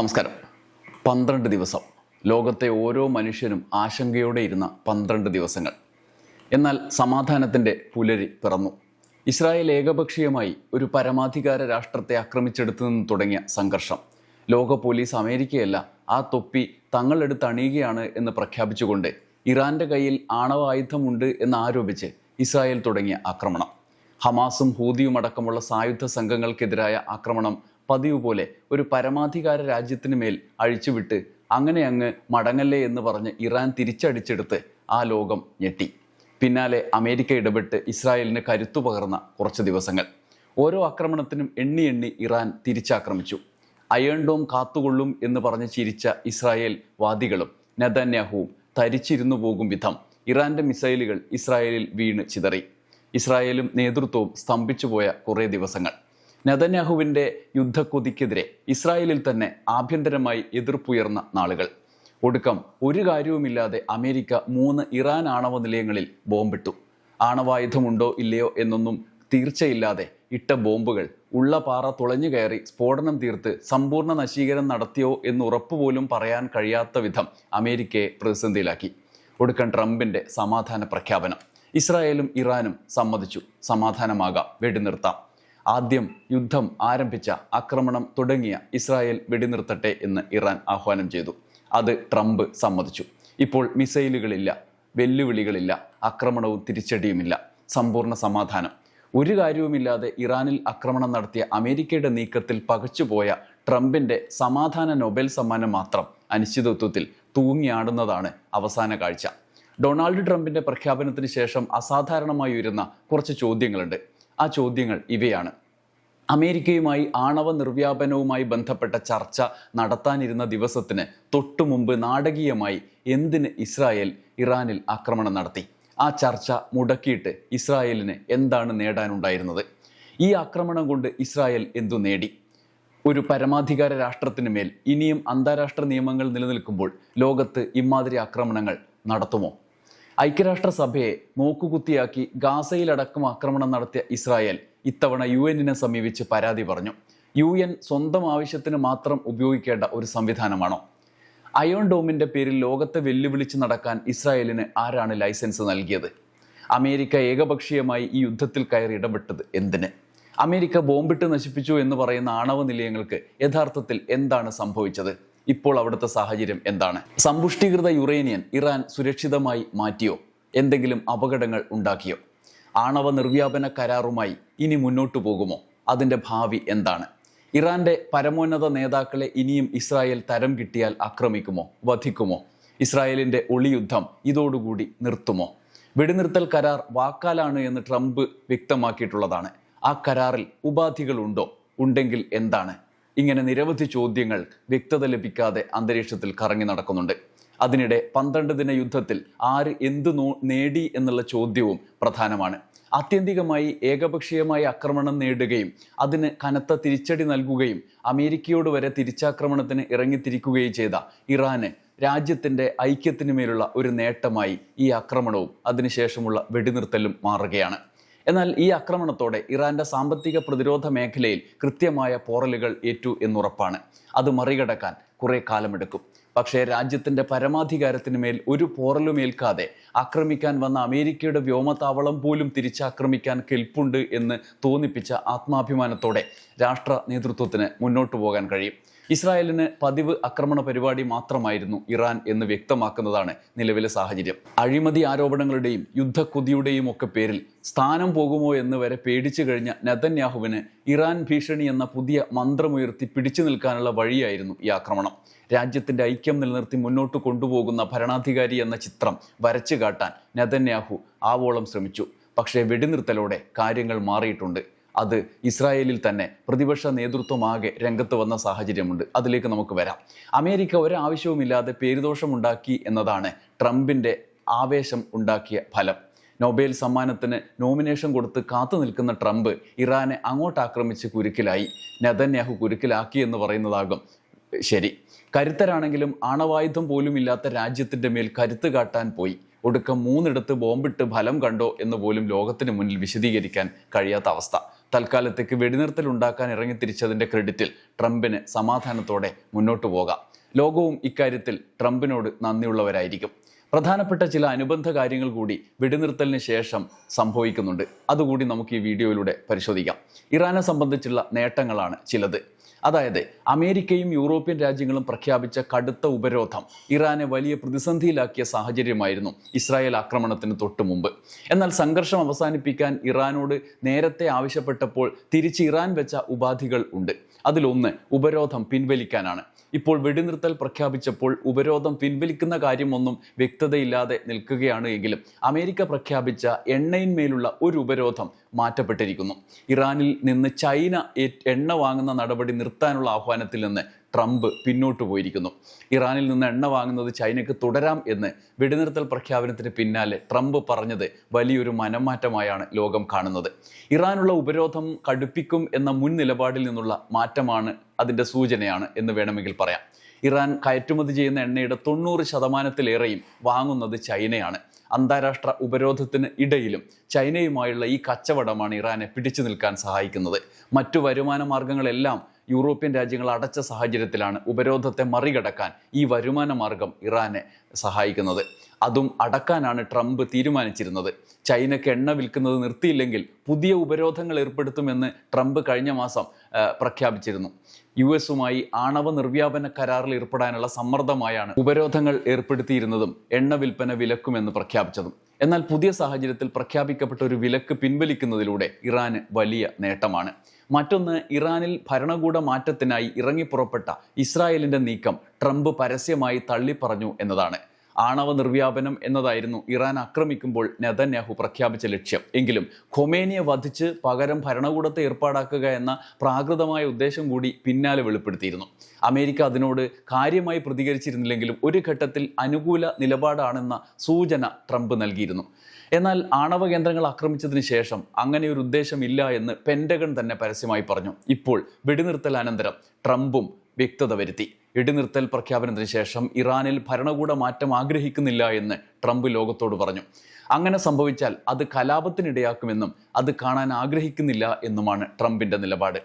നമസ്കാരം. പന്ത്രണ്ട് ദിവസം. ലോകത്തെ ഓരോ മനുഷ്യനും ആശങ്കയോടെ ഇരുന്ന പന്ത്രണ്ട് ദിവസങ്ങൾ. എന്നാൽ സമാധാനത്തിന്റെ പുലരി പിറന്നു. ഇസ്രായേൽ ഏകപക്ഷീയമായി ഒരു പരമാധികാര രാഷ്ട്രത്തെ ആക്രമിച്ചെടുത്തു നിന്ന് തുടങ്ങിയ സംഘർഷം. ലോക പോലീസ് അമേരിക്കയല്ല ആ തൊപ്പി തങ്ങളെടുത്ത് അണിയുകയാണ് എന്ന് പ്രഖ്യാപിച്ചുകൊണ്ട് ഇറാന്റെ കയ്യിൽ ആണവായുധമുണ്ട് എന്ന് ആരോപിച്ച് ഇസ്രായേൽ തുടങ്ങിയ ആക്രമണം. ഹമാസും ഹൂതിയും അടക്കമുള്ള സായുധ സംഘങ്ങൾക്കെതിരായ ആക്രമണം പതിവ് പോലെ ഒരു പരമാധികാര രാജ്യത്തിന് മേൽ അഴിച്ചുവിട്ട് അങ്ങനെ അങ്ങ് മടങ്ങല്ലേ എന്ന് പറഞ്ഞ് ഇറാൻ തിരിച്ചടിച്ചെടുത്ത് ആ ലോകം ഞെട്ടി. പിന്നാലെ അമേരിക്ക ഇടപെട്ട് ഇസ്രായേലിന് കരുത്തു പകർന്ന കുറച്ച് ദിവസങ്ങൾ. ഓരോ ആക്രമണത്തിനും എണ്ണി എണ്ണി ഇറാൻ തിരിച്ചാക്രമിച്ചു. അയേൺ ഡോം കാത്തുകൊള്ളും എന്ന് പറഞ്ഞ് ചിരിച്ച ഇസ്രായേൽ വാദികളും നെതന്യാഹുവും തരിച്ചിരുന്നു പോകും വിധം. ഇറാന്റെ മിസൈലുകൾ ഇസ്രായേലിൽ വീണ് ചിതറി. ഇസ്രായേലും നേതൃത്വവും സ്തംഭിച്ചുപോയ കുറേ ദിവസങ്ങൾ. നെതന്യാഹുവിന്റെ യുദ്ധക്കൊതിക്കെതിരെ ഇസ്രായേലിൽ തന്നെ ആഭ്യന്തരമായി എതിർപ്പുയർന്ന നാളുകൾ. ഒടുക്കം ഒരു കാര്യവുമില്ലാതെ അമേരിക്ക മൂന്ന് ഇറാൻ ആണവ നിലയങ്ങളിൽ ബോംബിട്ടു. ആണവായുധമുണ്ടോ ഇല്ലയോ എന്നൊന്നും തീർച്ചയില്ലാതെ ഇട്ട ബോംബുകൾ ഉള്ള പാറ തുളഞ്ഞു കയറി സ്ഫോടനം തീർത്ത് സമ്പൂർണ നശീകരണം നടത്തിയോ എന്ന് ഉറപ്പുപോലും പറയാൻ കഴിയാത്ത വിധം അമേരിക്കയെ പ്രതിസന്ധിയിലാക്കി. ഒടുക്കം ട്രംപിന്റെ സമാധാന പ്രഖ്യാപനം. ഇസ്രായേലും ഇറാനും സമ്മതിച്ചു. സമാധാനമാകാം. വെടിനിർത്താം. ആദ്യം യുദ്ധം ആരംഭിച്ച ആക്രമണം തുടങ്ങിയ ഇസ്രായേൽ വെടിനിർത്തട്ടെ എന്ന് ഇറാൻ ആഹ്വാനം ചെയ്തു. അത് ട്രംപ് സമ്മതിച്ചു. ഇപ്പോൾ മിസൈലുകളില്ല വെല്ലുവിളികളില്ല ആക്രമണവും തിരിച്ചടിയുമില്ല. സമ്പൂർണ സമാധാനം. ഒരു കാര്യവുമില്ലാതെ ഇറാനിൽ ആക്രമണം നടത്തിയ അമേരിക്കയുടെ നീക്കത്തിൽ പകച്ചുപോയ ട്രംപിന്റെ സമാധാന നൊബേൽ സമ്മാനം മാത്രം അനിശ്ചിതത്വത്തിൽ തൂങ്ങിയാടുന്നതാണ് അവസാന കാഴ്ച. ഡൊണാൾഡ് ട്രംപിന്റെ പ്രഖ്യാപനത്തിന് ശേഷം അസാധാരണമായി ഉയരുന്ന കുറച്ച് ചോദ്യങ്ങളുണ്ട്. ആ ചോദ്യങ്ങൾ ഇവയാണ്. അമേരിക്കയുമായി ആണവ നിർവ്യാപനവുമായി ബന്ധപ്പെട്ട ചർച്ച നടത്താനിരുന്ന ദിവസത്തിന് തൊട്ടു മുമ്പ് നാടകീയമായി എന്തിന് ഇസ്രായേൽ ഇറാനിൽ ആക്രമണം നടത്തി? ആ ചർച്ച മുടക്കിയിട്ട് ഇസ്രായേലിന് എന്താണ് നേടാനുണ്ടായിരുന്നത്? ഈ ആക്രമണം കൊണ്ട് ഇസ്രായേൽ എന്തു നേടി? ഒരു പരമാധികാര രാഷ്ട്രത്തിന് മേൽ ഇനിയും അന്താരാഷ്ട്ര നിയമങ്ങൾ നിലനിൽക്കുമ്പോൾ ലോകത്ത് ഇമാതിരി ആക്രമണങ്ങൾ നടത്തുമോ? ഐക്യരാഷ്ട്രസഭയെ നോക്കുകുത്തിയാക്കി ഗാസയിലടക്കം ആക്രമണം നടത്തിയ ഇസ്രായേൽ ഇത്തവണ യു എന്നിനെ സമീപിച്ച് പരാതി പറഞ്ഞു. യു എൻ സ്വന്തം ആവശ്യത്തിന് മാത്രം ഉപയോഗിക്കേണ്ട ഒരു സംവിധാനമാണോ? അയോൺ ഡോമിന്റെ പേരിൽ ലോകത്തെ വെല്ലുവിളിച്ച് നടക്കാൻ ഇസ്രായേലിന് ആരാണ് ലൈസൻസ് നൽകിയത്? അമേരിക്ക ഏകപക്ഷീയമായി ഈ യുദ്ധത്തിൽ കയറി ഇടപെട്ടത് എന്തിന്? അമേരിക്ക ബോംബിട്ട് നശിപ്പിച്ചു എന്ന് പറയുന്ന ആണവ നിലയങ്ങൾക്ക് യഥാർത്ഥത്തിൽ എന്താണ് സംഭവിച്ചത്? ഇപ്പോൾ അവിടുത്തെ സാഹചര്യം എന്താണ്? സമ്പുഷ്ടീകൃത യുറേനിയൻ ഇറാൻ സുരക്ഷിതമായി മാറ്റിയോ? എന്തെങ്കിലും അപകടങ്ങൾ ഉണ്ടാക്കിയോ? ആണവ നിർവ്യാപന കരാറുമായി ഇനി മുന്നോട്ടു പോകുമോ? അതിന്റെ ഭാവി എന്താണ്? ഇറാന്റെ പരമോന്നത നേതാക്കളെ ഇനിയും ഇസ്രായേൽ തരം കിട്ടിയാൽ ആക്രമിക്കുമോ? വധിക്കുമോ? ഇസ്രായേലിന്റെ ഒളിയുദ്ധം ഇതോടുകൂടി നിർത്തുമോ? വെടിനിർത്തൽ കരാർ വാക്കാലാണ് എന്ന് ട്രംപ് വ്യക്തമാക്കിയിട്ടുള്ളതാണ്. ആ കരാറിൽ ഉപാധികളുണ്ടോ? ഉണ്ടെങ്കിൽ എന്താണ്? ഇങ്ങനെ നിരവധി ചോദ്യങ്ങൾ വ്യക്തത ലഭിക്കാതെ അന്തരീക്ഷത്തിൽ കറങ്ങി നടക്കുന്നുണ്ട്. അതിനിടെ പന്ത്രണ്ട് ദിന യുദ്ധത്തിൽ ആര് എന്തു നേടി എന്നുള്ള ചോദ്യവും പ്രധാനമാണ്. ആത്യന്തികമായി ഏകപക്ഷീയമായ ആക്രമണം നേടുകയും അതിന് കനത്ത തിരിച്ചടി നൽകുകയും അമേരിക്കയോട് വരെ തിരിച്ചാക്രമണത്തിന് ഇറങ്ങിത്തിരിക്കുകയും ചെയ്ത ഇറാന് രാജ്യത്തിന്റെ ഐക്യത്തിനുമേലുള്ള ഒരു നേട്ടമായി ഈ ആക്രമണവും അതിനുശേഷമുള്ള വെടിനിർത്തലും മാറുകയാണ്. എന്നാൽ ഈ ആക്രമണത്തോടെ ഇറാന്റെ സാമ്പത്തിക പ്രതിരോധ മേഖലയിൽ കൃത്യമായ പോറലുകൾ ഏറ്റു എന്നുറപ്പാണ്. അത് മറികടക്കാൻ കുറെ കാലമെടുക്കും. പക്ഷേ രാജ്യത്തിന്റെ പരമാധികാരത്തിന് മേൽ ഒരു പോറലുമേൽക്കാതെ ആക്രമിക്കാൻ വന്ന അമേരിക്കയുടെ വ്യോമതാവളം പോലും തിരിച്ചാക്രമിക്കാൻ കെൽപ്പുണ്ട് എന്ന് തോന്നിപ്പിച്ച ആത്മാഭിമാനത്തോടെ രാഷ്ട്ര നേതൃത്വത്തിന് മുന്നോട്ടു പോകാൻ കഴിയും. ഇസ്രായേലിന് പതിവ് ആക്രമണ പരിപാടി മാത്രമായിരുന്നു ഇറാൻ എന്ന് വ്യക്തമാക്കുന്നതാണ് നിലവിലെ സാഹചര്യം. അഴിമതി ആരോപണങ്ങളുടെയും യുദ്ധക്കുതിയുടെയും ഒക്കെ പേരിൽ സ്ഥാനം പോകുമോ എന്ന് വരെ പേടിച്ചു കഴിഞ്ഞ നെതന്യാഹുവിന് ഇറാൻ ഭീഷണി എന്ന പുതിയ മന്ത്രമുയർത്തി പിടിച്ചു നിൽക്കാനുള്ള വഴിയായിരുന്നു ഈ ആക്രമണം. രാജ്യത്തിന്റെ ഐക്യം നിലനിർത്തി മുന്നോട്ട് കൊണ്ടുപോകുന്ന ഭരണാധികാരി എന്ന ചിത്രം വരച്ചു കാട്ടാൻ നെതന്യാഹു ആവോളം ശ്രമിച്ചു. പക്ഷേ വെടിനിർത്തലോടെ കാര്യങ്ങൾ മാറിയിട്ടുണ്ട്. അത് ഇസ്രായേലിൽ തന്നെ പ്രതിപക്ഷ നേതൃത്വമാകെ രംഗത്ത് വന്ന സാഹചര്യമുണ്ട്. അതിലേക്ക് നമുക്ക് വരാം. അമേരിക്ക ഒരാവശ്യവുമില്ലാതെ പേരുദോഷമുണ്ടാക്കി എന്നതാണ് ട്രംപിന്റെ ആവേശം ഉണ്ടാക്കിയ ഫലം. നൊബേൽ സമ്മാനത്തിന് നോമിനേഷൻ കൊടുത്ത് കാത്തു നിൽക്കുന്ന ട്രംപ് ഇറാനെ അങ്ങോട്ട് ആക്രമിച്ച് കുരുക്കിലായി. നെതന്യാഹു കുരുക്കിലാക്കി എന്ന് പറയുന്നതാകും. ശരി. കരുത്തരാണെങ്കിലും ആണവായുധം പോലും ഇല്ലാത്ത രാജ്യത്തിന്റെ മേൽ കരുത്ത് കാട്ടാൻ പോയി. ഒടുക്കം മൂന്നിടത്ത് ബോംബിട്ട് ഫലം കണ്ടോ എന്ന് പോലും ലോകത്തിന് മുന്നിൽ വിശദീകരിക്കാൻ കഴിയാത്ത അവസ്ഥ. തൽക്കാലത്തേക്ക് വെടിനിർത്തൽ ഉണ്ടാക്കാൻ ഇറങ്ങി തിരിച്ചതിന്റെ ക്രെഡിറ്റിൽ ട്രംപിന് സമാധാനത്തോടെ മുന്നോട്ടു പോകാം. ലോകവും ഇക്കാര്യത്തിൽ ട്രംപിനോട് നന്ദിയുള്ളവരായിരിക്കും. പ്രധാനപ്പെട്ട ചില അനുബന്ധ കാര്യങ്ങൾ കൂടി വെടിനിർത്തലിന് ശേഷം സംഭവിക്കുന്നുണ്ട്. അതുകൂടി നമുക്ക് ഈ വീഡിയോയിലൂടെ പരിശോധിക്കാം. ഇറാനെ സംബന്ധിച്ചുള്ള നേട്ടങ്ങളാണ് ചിലത്. അതായത് അമേരിക്കയും യൂറോപ്യൻ രാജ്യങ്ങളും പ്രഖ്യാപിച്ച കടുത്ത ഉപരോധം ഇറാനെ വലിയ പ്രതിസന്ധിയിലാക്കിയ സാഹചര്യമായിരുന്നു ഇസ്രായേൽ ആക്രമണത്തിന് തൊട്ടു മുമ്പ്. എന്നാൽ സംഘർഷം അവസാനിപ്പിക്കാൻ ഇറാനോട് നേരത്തെ ആവശ്യപ്പെട്ടപ്പോൾ തിരിച്ച് ഇറാൻ വെച്ച ഉപാധികൾ ഉണ്ട്. അതിലൊന്ന് ഉപരോധം പിൻവലിക്കാനാണ്. ഇപ്പോൾ വെടിനിർത്തൽ പ്രഖ്യാപിച്ചപ്പോൾ ഉപരോധം പിൻവലിക്കുന്ന കാര്യമൊന്നും വ്യക്തതയില്ലാതെ നിൽക്കുകയാണ് എങ്കിലും അമേരിക്ക പ്രഖ്യാപിച്ച എണ്ണയിന്മേലുള്ള ഒരു ഉപരോധം മാറ്റപ്പെട്ടിരിക്കുന്നു. ഇറാനിൽ നിന്ന് ചൈന എണ്ണ വാങ്ങുന്ന നടപടി നിർത്താനുള്ള ആഹ്വാനത്തിൽ നിന്ന് ട്രംപ് പിന്നോട്ട് പോയിരിക്കുന്നു. ഇറാനിൽ നിന്ന് എണ്ണ വാങ്ങുന്നത് ചൈനയ്ക്ക് തുടരാം എന്ന് വെടിനിർത്തൽ പ്രഖ്യാപനത്തിന് പിന്നാലെ ട്രംപ് പറഞ്ഞത് വലിയൊരു മനംമാറ്റമായാണ് ലോകം കാണുന്നത്. ഇറാനുള്ള ഉപരോധം കടുപ്പിക്കും എന്ന മുൻ നിലപാടിൽ നിന്നുള്ള മാറ്റമാണ് അതിന്റെ സൂചനയാണ് എന്ന് വേണമെങ്കിൽ പറയാം. ഇറാൻ കയറ്റുമതി ചെയ്യുന്ന എണ്ണയുടെ തൊണ്ണൂറ് ശതമാനത്തിലേറെയും വാങ്ങുന്നത് ചൈനയാണ്. അന്താരാഷ്ട്ര ഉപരോധത്തിന് ഇടയിലും ചൈനയുമായുള്ള ഈ കച്ചവടമാണ് ഇറാനെ പിടിച്ചു നിൽക്കാൻ സഹായിക്കുന്നത്. മറ്റു വരുമാന മാർഗങ്ങളെല്ലാം യൂറോപ്യൻ രാജ്യങ്ങൾ അടച്ച സാഹചര്യത്തിലാണ് ഉപരോധത്തെ മറികടക്കാൻ ഈ വരുമാന മാർഗം ഇറാനെ സഹായിക്കുന്നത്. അതും അടക്കാനാണ് ട്രംപ് തീരുമാനിച്ചിരുന്നത്. ചൈനയ്ക്ക് എണ്ണ വിൽക്കുന്നത് നിർത്തിയില്ലെങ്കിൽ പുതിയ ഉപരോധങ്ങൾ ഏർപ്പെടുത്തുമെന്ന് ട്രംപ് കഴിഞ്ഞ മാസം പ്രഖ്യാപിച്ചിരുന്നു. യു എസുമായി ആണവ നിർവ്യാപന കരാറിൽ ഏർപ്പെടാനുള്ള സമ്മർദ്ദമായാണ് ഉപരോധങ്ങൾ ഏർപ്പെടുത്തിയിരുന്നതും എണ്ണ വിൽപ്പന വിലക്കുമെന്ന് പ്രഖ്യാപിച്ചതും. എന്നാൽ പുതിയ സാഹചര്യത്തിൽ പ്രഖ്യാപിക്കപ്പെട്ട ഒരു വിലക്ക് പിൻവലിക്കുന്നതിലൂടെ ഇറാന് വലിയ നേട്ടമാണ്. മറ്റൊന്ന് ഇറാനിൽ ഭരണകൂട മാറ്റത്തിനായി ഇറങ്ങിപ്പുറപ്പെട്ട ഇസ്രായേലിന്റെ നീക്കം ട്രംപ് പരസ്യമായി തള്ളിപ്പറഞ്ഞു എന്നതാണ്. ആണവ നിർവ്യാപനം എന്നതായിരുന്നു ഇറാൻ ആക്രമിക്കുമ്പോൾ നെതന്യാഹു പ്രഖ്യാപിച്ച ലക്ഷ്യം. എങ്കിലും ഖൊമേനിയെ വധിച്ച് പകരം ഭരണകൂടത്തെ ഏർപ്പാടാക്കുക എന്ന പ്രാകൃതമായ ഉദ്ദേശം കൂടി പിന്നാലെ വെളിപ്പെടുത്തിയിരുന്നു. അമേരിക്ക അതിനോട് കാര്യമായി പ്രതികരിച്ചിരുന്നില്ലെങ്കിലും ഒരു ഘട്ടത്തിൽ അനുകൂല നിലപാടാണെന്ന സൂചന ട്രംപ് നൽകിയിരുന്നു. എന്നാൽ ആണവ കേന്ദ്രങ്ങൾ ആക്രമിച്ചതിന് ശേഷം അങ്ങനെ ഒരു ഉദ്ദേശമില്ല എന്ന് പെൻഡഗൺ തന്നെ പരസ്യമായി പറഞ്ഞു. ഇപ്പോൾ വെടിനിർത്തൽ അനന്തരം ട്രംപും വ്യക്തത വരുത്തി. വെടിനിർത്തൽ പ്രഖ്യാപനത്തിന് ശേഷം ഇറാനിൽ ഭരണകൂട മാറ്റം ആഗ്രഹിക്കുന്നില്ല എന്ന് ട്രംപ് ലോകത്തോട് പറഞ്ഞു. അങ്ങനെ സംഭവിച്ചാൽ അത് കലാപത്തിനിടയാക്കുമെന്നും അത് കാണാൻ ആഗ്രഹിക്കുന്നില്ല എന്നുമാണ് ട്രംപിന്റെ നിലപാട്.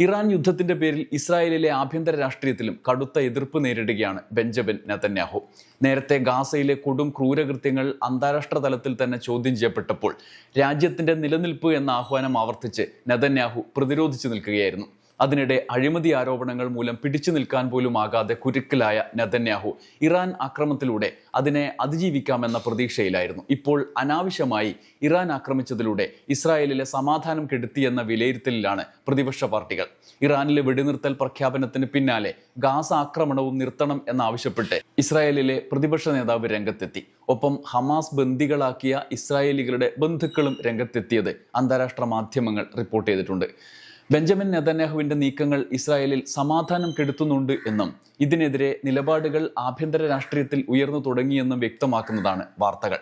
ഇറാൻ യുദ്ധത്തിന്റെ പേരിൽ ഇസ്രായേലിലെ ആഭ്യന്തര രാഷ്ട്രീയത്തിലും കടുത്ത എതിർപ്പ് നേരിടുകയാണ് ബെഞ്ചമിൻ നെതന്യാഹു. നേരത്തെ ഗാസയിലെ കൊടും ക്രൂരകൃത്യങ്ങൾ അന്താരാഷ്ട്ര തലത്തിൽ തന്നെ ചോദ്യം ചെയ്യപ്പെട്ടപ്പോൾ രാജ്യത്തിന്റെ നിലനിൽപ്പ് എന്ന ആഹ്വാനം ആവർത്തിച്ച് നെതന്യാഹു പ്രതിരോധിച്ചു നിൽക്കുകയായിരുന്നു. അതിനിടെ അഴിമതി ആരോപണങ്ങൾ മൂലം പിടിച്ചു നിൽക്കാൻ പോലും ആകാതെ കുരുക്കിലായ നെതന്യാഹു. ഇറാൻ ആക്രമത്തിലൂടെ അതിനെ അതിജീവിക്കാമെന്ന പ്രതീക്ഷയിലായിരുന്നു. ഇപ്പോൾ അനാവശ്യമായി ഇറാൻ ആക്രമിച്ചതിലൂടെ ഇസ്രായേലിലെ സമാധാനം കെടുത്തിയെന്ന വിലയിരുത്തലിലാണ് പ്രതിപക്ഷ പാർട്ടികൾ. ഇറാനിലെ വെടിനിർത്തൽ പ്രഖ്യാപനത്തിന് പിന്നാലെ ഗാസ ആക്രമണവും നിർത്തണം എന്നാവശ്യപ്പെട്ട് ഇസ്രായേലിലെ പ്രതിപക്ഷ നേതാവ് രംഗത്തെത്തി. ഒപ്പം ഹമാസ് ബന്ദികളാക്കിയ ഇസ്രായേലികളുടെ ബന്ധുക്കളും രംഗത്തെത്തിയത് അന്താരാഷ്ട്ര മാധ്യമങ്ങൾ റിപ്പോർട്ട് ചെയ്തിട്ടുണ്ട്. ബെഞ്ചമിൻ നെതന്യാഹുവിന്റെ നീക്കങ്ങൾ ഇസ്രായേലിൽ സമാധാനം കെടുത്തുന്നുണ്ട് എന്നും ഇതിനെതിരെ നിലപാടുകൾ ആഭ്യന്തര രാഷ്ട്രീയത്തിൽ ഉയർന്നു തുടങ്ങിയെന്നും വ്യക്തമാക്കുന്നതാണ് വാർത്തകൾ.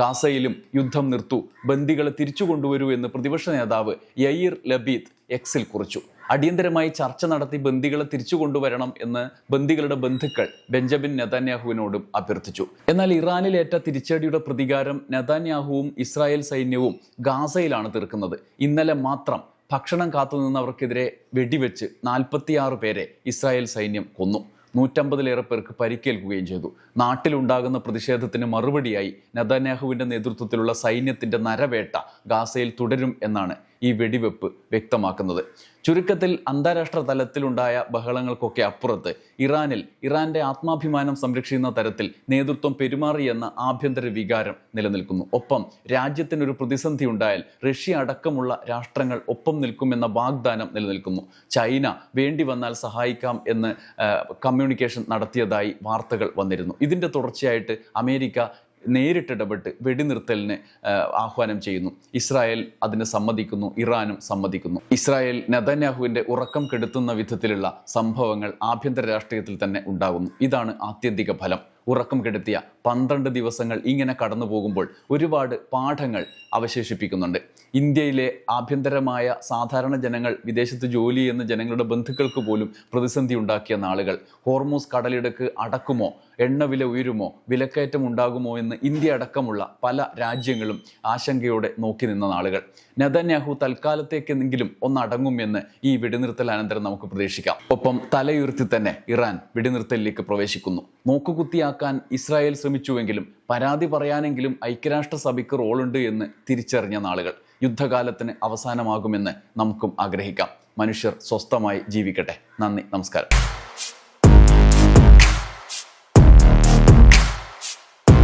ഗാസയിലും യുദ്ധം നിർത്തു ബന്ദികളെ തിരിച്ചു കൊണ്ടുവരൂ എന്ന് പ്രതിപക്ഷ നേതാവ് യയിർ ലബീദ് എക്സിൽ കുറിച്ചു. അടിയന്തരമായി ചർച്ച നടത്തി ബന്ദികളെ തിരിച്ചു കൊണ്ടുവരണം എന്ന് ബന്ദികളുടെ ബന്ധുക്കൾ ബെഞ്ചമിൻ നെതാന്യാഹുവിനോടും അഭ്യർത്ഥിച്ചു. എന്നാൽ ഇറാനിലേറ്റ തിരിച്ചടിയുടെ പ്രതികാരം നെതാന്യാഹുവും ഇസ്രായേൽ സൈന്യവും ഗാസയിലാണ് തീർക്കുന്നത്. ഇന്നലെ മാത്രം ഭക്ഷണം കാത്തുനിന്നവർക്കെതിരെ വെടിവെച്ച് നാൽപ്പത്തിയാറ് പേരെ ഇസ്രായേൽ സൈന്യം കൊന്നു. നൂറ്റമ്പതിലേറെ പേർക്ക് പരിക്കേൽക്കുകയും ചെയ്തു. നാട്ടിലുണ്ടാകുന്ന പ്രതിഷേധത്തിന് മറുപടിയായി നദാനാഹുവിന്റെ നേതൃത്വത്തിലുള്ള സൈന്യത്തിന്റെ നരവേട്ട ഗാസയിൽ തുടരും എന്നാണ് ഈ വെടിവെപ്പ് വ്യക്തമാക്കുന്നത്. ചുരുക്കത്തിൽ അന്താരാഷ്ട്ര തലത്തിലുണ്ടായ ബഹളങ്ങൾക്കൊക്കെ അപ്പുറത്ത് ഇറാനിൽ ഇറാന്റെ ആത്മാഭിമാനം സംരക്ഷിക്കുന്ന തരത്തിൽ നേതൃത്വം പെരുമാറിയെന്ന ആഭ്യന്തര വികാരം നിലനിൽക്കുന്നു. ഒപ്പം രാജ്യത്തിനൊരു പ്രതിസന്ധി ഉണ്ടായാൽ റഷ്യ അടക്കമുള്ള രാഷ്ട്രങ്ങൾ ഒപ്പം നിൽക്കുമെന്ന വാഗ്ദാനം നിലനിൽക്കുന്നു. ചൈന വേണ്ടി വന്നാൽ സഹായിക്കാം എന്ന് കമ്മ്യൂണിക്കേഷൻ നടത്തിയതായി വാർത്തകൾ വന്നിരുന്നു. ഇതിന്റെ തുടർച്ചയായിട്ട് അമേരിക്ക നേരിട്ടിടപെട്ട് വെടിനിർത്തലിന് ആഹ്വാനം ചെയ്യുന്നു. ഇസ്രായേൽ അതിന് സമ്മതിക്കുന്നു ഇറാനും സമ്മതിക്കുന്നു. ഇസ്രായേൽ നെതന്യാഹുവിന്റെ ഉറക്കം കെടുത്തുന്ന വിധത്തിലുള്ള സംഭവങ്ങൾ ആഭ്യന്തര രാഷ്ട്രീയത്തിൽ തന്നെ ഉണ്ടാകുന്നു. ഇതാണ് ആത്യന്തിക ഫലം. ഉറക്കം കെടുത്തിയ പന്ത്രണ്ട് ദിവസങ്ങൾ ഇങ്ങനെ കടന്നു പോകുമ്പോൾ ഒരുപാട് പാഠങ്ങൾ അവശേഷിപ്പിക്കുന്നുണ്ട്. ഇന്ത്യയിലെ ആഭ്യന്തരമായ സാധാരണ ജനങ്ങൾ വിദേശത്ത് ജോലി ചെയ്യുന്ന ജനങ്ങളുടെ ബന്ധുക്കൾക്ക് പോലും പ്രതിസന്ധി ഉണ്ടാക്കിയ നാളുകൾ. ഹോർമോസ് കടലിടുക്ക് അടക്കുമോ? എണ്ണവില ഉയരുമോ? വിലക്കയറ്റം ഉണ്ടാകുമോ എന്ന് ഇന്ത്യ അടക്കമുള്ള പല രാജ്യങ്ങളും ആശങ്കയോടെ നോക്കി നിന്ന നാളുകൾ. നെതന്യാഹു തൽക്കാലത്തേക്കെങ്കിലും ഒന്നടങ്ങുമെന്ന് ഈ വെടിനിർത്തൽ അനന്തരം നമുക്ക് പ്രതീക്ഷിക്കാം. ഒപ്പം തലയുയർത്തി തന്നെ ഇറാൻ വെടിനിർത്തലിലേക്ക് പ്രവേശിക്കുന്നു. നോക്കുകുത്തിയാക്കാൻ ഇസ്രായേൽ ശ്രമിച്ചുവെങ്കിലും പരാതി പറയാനെങ്കിലും ഐക്യരാഷ്ട്രസഭയ്ക്ക് റോളുണ്ട് എന്ന് തിരിച്ചറിഞ്ഞ നാളുകൾ. യുദ്ധകാലത്തിന് അവസാനമാകുമെന്ന് നമുക്കും ആഗ്രഹിക്കാം. മനുഷ്യർ സ്വസ്ഥമായി ജീവിക്കട്ടെ. നന്ദി. നമസ്കാരം.